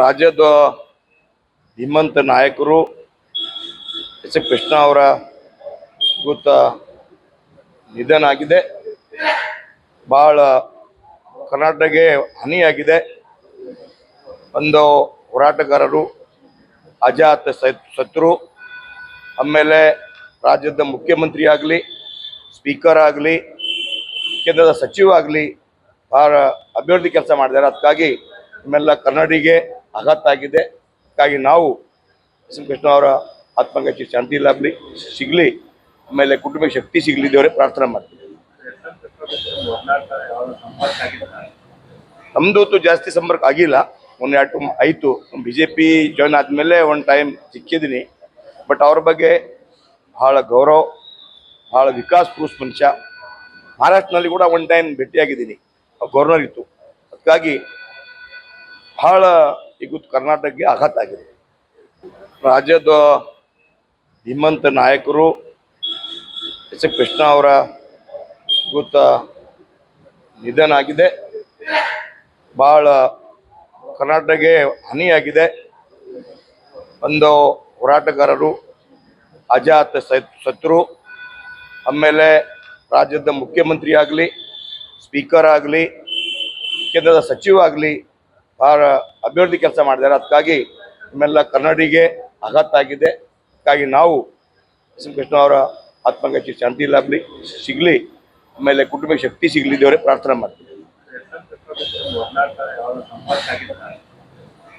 ರಾಜ್ಯದ ಧೀಮಂತ ನಾಯಕರು ಎಸ್. ಕೃಷ್ಣ ಅವರ ಗೊತ್ತ ನಿಧನ ಆಗಿದೆ. ಭಾಳ ಕರ್ನಾಟಕಕ್ಕೆ ಹಾನಿಯಾಗಿದೆ. ಒಂದು ಹೋರಾಟಗಾರರು, ಅಜಾತ ಶತ್ರು, ಆಮೇಲೆ ರಾಜ್ಯದ ಮುಖ್ಯಮಂತ್ರಿ ಆಗಲಿ, ಸ್ಪೀಕರ್ ಆಗಲಿ, ಕೇಂದ್ರದ ಸಚಿವ ಆಗಲಿ ಭಾಳ ಅಭಿವೃದ್ಧಿ ಕೆಲಸ ಮಾಡಿದ್ದಾರೆ. ಅದಕ್ಕಾಗಿ ನಿಮ್ಮೆಲ್ಲ ಕನ್ನಡಿಗೆ ಆಘಾತ ಆಗಿದೆ ಹಾಗಾಗಿ ನಾವು ಎಸ್ ಕೃಷ್ಣ ಅವರ ಆತ್ಮಗತಿ ಶಾಂತಿ ಲಾಭಲಿ ಸಿಗಲಿ, ಆಮೇಲೆ ಕುಟುಂಬಕ್ಕೆ ಶಕ್ತಿ ಸಿಗಲಿ ದೇವರೇ ಪ್ರಾರ್ಥನೆ ಮಾಡ್ತೀವಿ. ನಮ್ದು ಜಾಸ್ತಿ ಸಂಪರ್ಕ ಆಗಿಲ್ಲ. ಒಂದು ಎರಡು ಆಯಿತು. ಬಿ ಜೆ ಪಿ ಜಾಯ್ನ್ ಆದಮೇಲೆ ಒಂದು ಟೈಮ್ ಸಿಕ್ಕಿದ್ದೀನಿ. ಬಟ್ ಅವ್ರ ಬಗ್ಗೆ ಭಾಳ ಗೌರವ ಭಾಳ ವಿಕಾಸ್ ಪುರುಷ ಮನುಷ್ಯ. ಮಹಾರಾಷ್ಟ್ರನಲ್ಲಿ ಕೂಡ ಒಂದು ಟೈಮ್ ಭೇಟಿಯಾಗಿದ್ದೀನಿ. ಗೌರ್ನರ್ ಇತ್ತು. ಅದಕ್ಕಾಗಿ ಭಾಳ ಈಗ ಕರ್ನಾಟಕಕ್ಕೆ ಆಘಾತ ಆಗಿದೆ ರಾಜ್ಯದ ಧೀಮಂತ ನಾಯಕರು ಎಸ್ ಎ ಕೃಷ್ಣ ಅವರ ಇವತ್ತ ನಿಧನ ಆಗಿದೆ ಭಾಳ ಕರ್ನಾಟಕಕ್ಕೆ ಹಾನಿಯಾಗಿದೆ. ಒಂದು ಹೋರಾಟಗಾರರು, ಅಜಾತ ಶತ್ರು, ಆಮೇಲೆ ರಾಜ್ಯದ ಮುಖ್ಯಮಂತ್ರಿ ಆಗಲಿ, ಸ್ಪೀಕರ್ ಆಗಲಿ, ಕೇಂದ್ರದ ಸಚಿವ ಆಗಲಿ ಭಾಳ ಅಭಿವೃದ್ಧಿ ಕೆಲಸ ಮಾಡಿದ್ದಾರೆ. ಅದಕ್ಕಾಗಿ ನಿಮ್ಮೆಲ್ಲ ಕನ್ನಡಿಗೆ ಆಘಾತ ಆಗಿದೆ ಅದಕ್ಕಾಗಿ ನಾವು ಎಸ್ ಕೃಷ್ಣ ಅವರ ಆತ್ಮಗತಿ ಶಾಂತಿ ಲಾಭಲಿ ಸಿಗಲಿ, ಆಮೇಲೆ ಕುಟುಂಬಕ್ಕೆ ಶಕ್ತಿ ಸಿಗಲಿ ದೇವರೇ ಪ್ರಾರ್ಥನೆ ಮಾಡ್ತೀವಿ.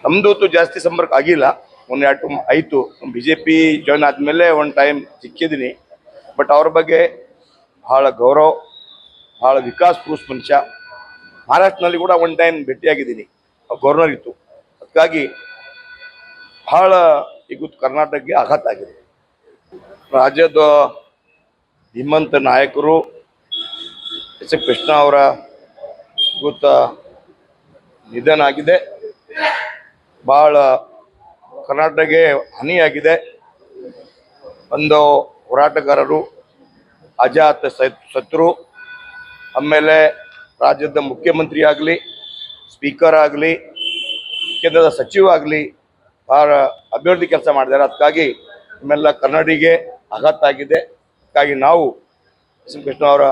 ನಮ್ದು ಜಾಸ್ತಿ ಸಂಪರ್ಕ ಆಗಿಲ್ಲ. ಒಂದು ಎರಡು ಆಯಿತು. ಬಿ ಜೆ ಪಿ ಜಾಯ್ನ್ ಆದಮೇಲೆ ಒಂದು ಟೈಮ್ ಸಿಕ್ಕಿದ್ದೀನಿ. ಬಟ್ ಅವ್ರ ಬಗ್ಗೆ ಭಾಳ ಗೌರವ ಭಾಳ ವಿಕಾಸ್ ಪುರುಷ ಮನುಷ್ಯ ಮಹಾರಾಷ್ಟ್ರನಲ್ಲಿ ಕೂಡ ಒಂದು ಟೈಮ್ ಭೇಟಿಯಾಗಿದ್ದೀನಿ. ಗವರ್ನರ್ ಇತ್ತು. ಅದಕ್ಕಾಗಿ ಬಹಳ ಈಗ ಕರ್ನಾಟಕಕ್ಕೆ ಆಘಾತ ಆಗಿದೆ. ರಾಜ್ಯದ ಧೀಮಂತ ನಾಯಕರು ಎಸ್ ಎ ಕೃಷ್ಣ ಅವರ ಗೊತ್ತ ನಿಧನ ಆಗಿದೆ. ಭಾಳ ಕರ್ನಾಟಕಕ್ಕೆ ಹಾನಿಯಾಗಿದೆ. ಒಂದು ಹೋರಾಟಗಾರರು, ಅಜಾತ ಶತ್ರು, ಆಮೇಲೆ ರಾಜ್ಯದ ಮುಖ್ಯಮಂತ್ರಿ ಆಗಲಿ ಸ್ಪೀಕರ್ ಆಗಲಿ, ಕೇಂದ್ರದ ಸಚಿವ ಆಗಲಿ, ಭಾಳ ಅಭಿವೃದ್ಧಿ ಕೆಲಸ ಮಾಡಿದ್ದಾರೆ. ಅದಕ್ಕಾಗಿ ನಿಮ್ಮೆಲ್ಲ ಕನ್ನಡಿಗೆ ಆಘಾತ ಆಗಿದೆ. ಅದಕ್ಕಾಗಿ ನಾವು ಎಸ್ ಎಂ ಕೃಷ್ಣ ಅವರ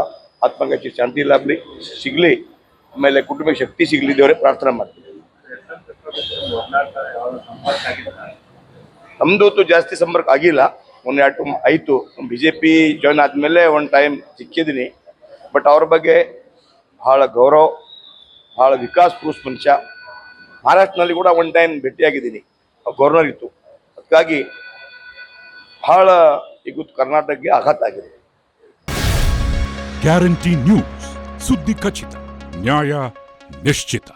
ಆತ್ಮಗತಿ, ಶಾಂತಿ ಇಲ್ಲಾಗಲಿ ಸಿಗಲಿ, ಆಮೇಲೆ ಕುಟುಂಬಕ್ಕೆ ಶಕ್ತಿ ಸಿಗಲಿ ದೇವರೇ, ಪ್ರಾರ್ಥನೆ ಮಾಡ್ತೀವಿ. ನಮ್ದು ಜಾಸ್ತಿ ಸಂಪರ್ಕ ಆಗಿಲ್ಲ. ಒಂದು ಎರಡು ಆಯಿತು. ಬಿ ಜೆ ಪಿ ಜಾಯ್ನ್ ಆದಮೇಲೆ ಒಂದು ಟೈಮ್ ಸಿಕ್ಕಿದ್ದೀನಿ. ಬಟ್ ಅವ್ರ ಬಗ್ಗೆ ಭಾಳ ಗೌರವ ಭಾಳ ವಿಕಾಸ್ ಪುರುಷ ಮನುಷ್ಯ. ಮಹಾರಾಷ್ಟ್ರನಲ್ಲಿ ಕೂಡ ಒನ್ ಟೈಮ್ ಭೇಟಿಯಾಗಿದ್ದೀನಿ. ಗವರ್ನರ್ ಇತ್ತು ಅದಕ್ಕಾಗಿ ಬಹಳ ಈಗ ಕರ್ನಾಟಕಕ್ಕೆ ಆಘಾತ ಆಗಿದೆ. Guarantee news. ಸುದ್ದಿ ಖಚಿತ. ನ್ಯಾಯ ನಿಶ್ಚಿತ.